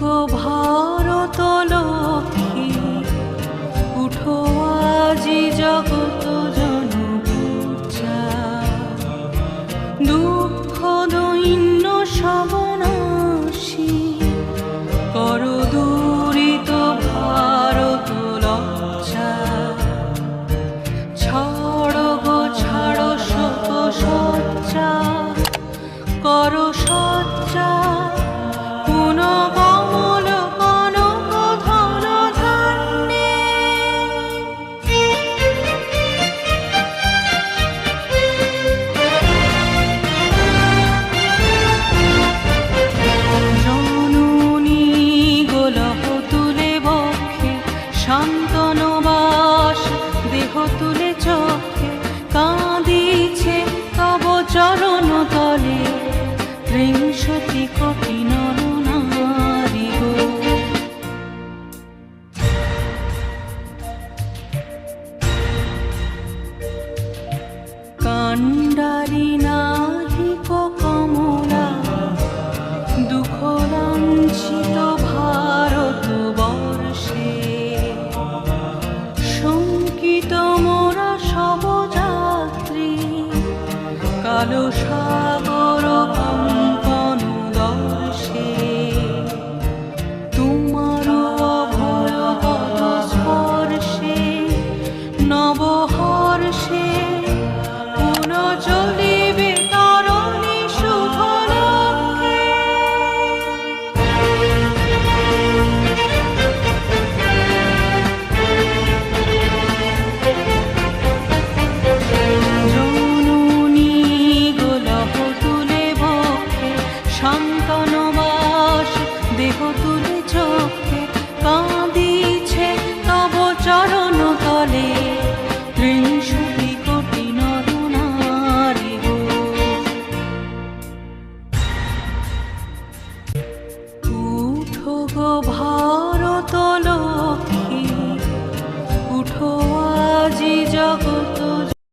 গো ভারত লক্ষ্মী, উঠো আজি জগত জনপূজা দুঃখ দৈন্য সবনাশী, কর দূরিত ভারত লজ্জা। ছাড় গো, ছাড় শোক সজ্জা কর শান্তনবাস, দেহ তুলে চোখে কাঁদিছে, তব চরণ তলে। ত্রিংশতি কোটি নর নারী গো। কাণ্ডারি নাহিক ভালোসা তলে ত্রিংশতি কোটি নর নারী গো। উঠো গো